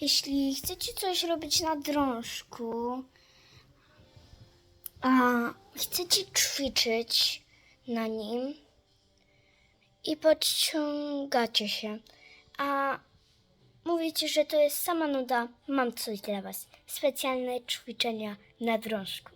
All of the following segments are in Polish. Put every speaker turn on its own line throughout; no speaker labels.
jeśli chcecie coś robić na drążku, a chcecie ćwiczyć na nim i podciągacie się, a mówicie, że to jest sama nuda, mam coś dla Was. Specjalne ćwiczenia na drążku.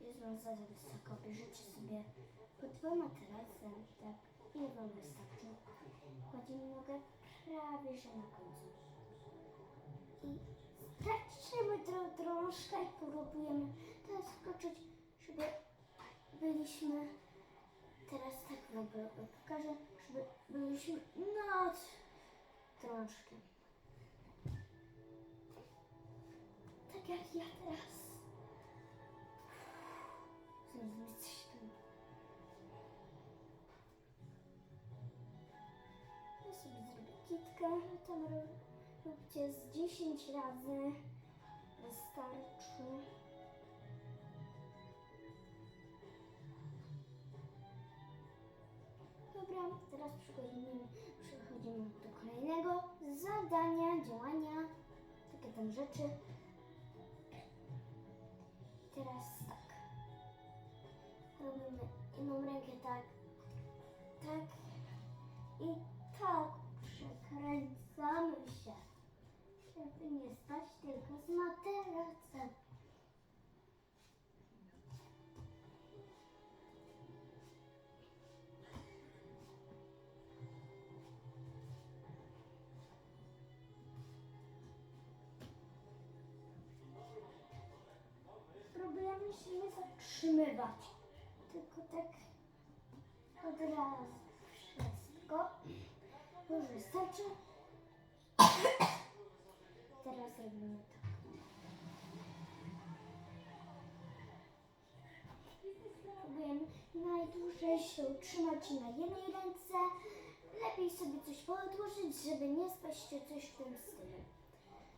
Jest wam za wysoko, bierzecie sobie po dwa materace, tak, ile wam wystarczy. Kładziemy nogę prawie że na końcu. I stracimy tę drążkę i próbujemy teraz skoczyć, żeby byliśmy, teraz tak wam pokażę, żeby byliśmy nad drążkiem. Tak jak ja teraz. Ro- róbcie z 10 razy. Wystarczy. Dobra, teraz przechodzimy, przechodzimy do kolejnego zadania, działania. Takie tam rzeczy. Teraz tak. Robimy jedną rękę tak, tak i tak przekręcamy się, żeby nie stać tylko z materacem. Próbujemy się nie zatrzymywać, tylko tak od razu wszystko. Już wystarczy. Teraz robimy tak. Próbujemy najdłużej się utrzymać na jednej ręce. Lepiej sobie coś podłożyć, żeby nie spaść czy coś w tym stylu.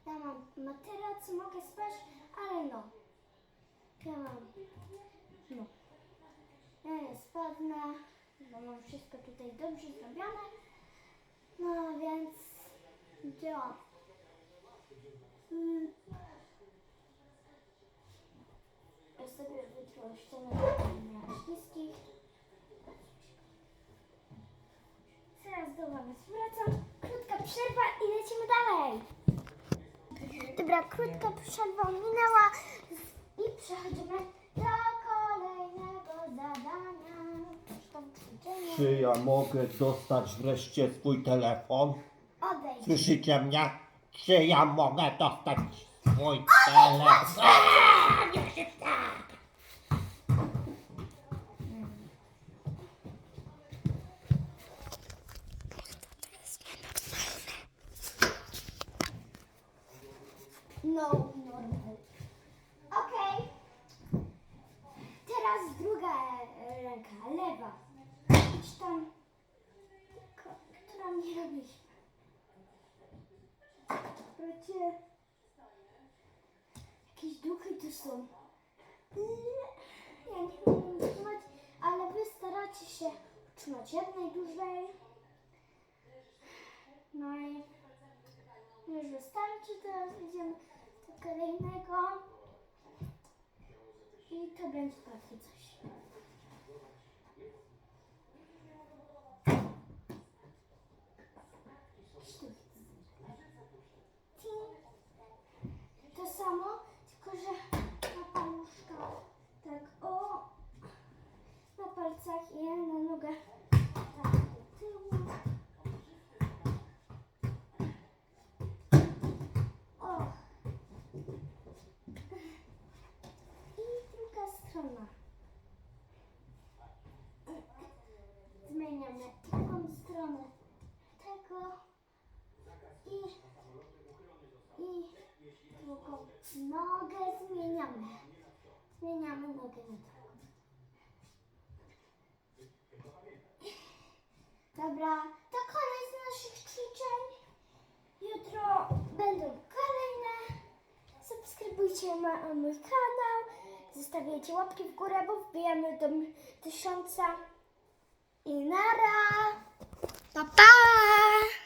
Ja mam materac, mogę spać, ale no, ja mam. No. Ja nie spadnę, bo mam wszystko tutaj dobrze zrobione. No więc działam. Mm. Ja sobie wytrę ścianę śliskich. Teraz do Was wracam. Krótka przerwa i lecimy dalej. Dobra, krótka przerwa minęła i przechodzimy do kolejnego zadania. Czy
ja mogę dostać wreszcie swój telefon?
Odejdź.
Słyszycie mnie? Czy ja mogę dostać swój telefon? Aaa, Nie krzycz tak!
No, normal. Okej. Teraz druga ręka, lewa. Robiliśmy. Wrocie. Jakieś duchy tu są. Ja nie umiem utrzymać, ale wy staracie się utrzymać jak najdłużej. No i już wystarczy, teraz idziemy do kolejnego. I to będzie takie coś. plecach i ja na tak, O. I druga strona. Zmieniamy taką stronę tego i, i drugą nogę zmieniamy. Zmieniamy nogę. Dobra, to koniec naszych ćwiczeń. Jutro będą kolejne. Subskrybujcie mój kanał. Zostawiajcie łapki w górę, bo wbijamy do tysiąca. I nara! Pa, pa!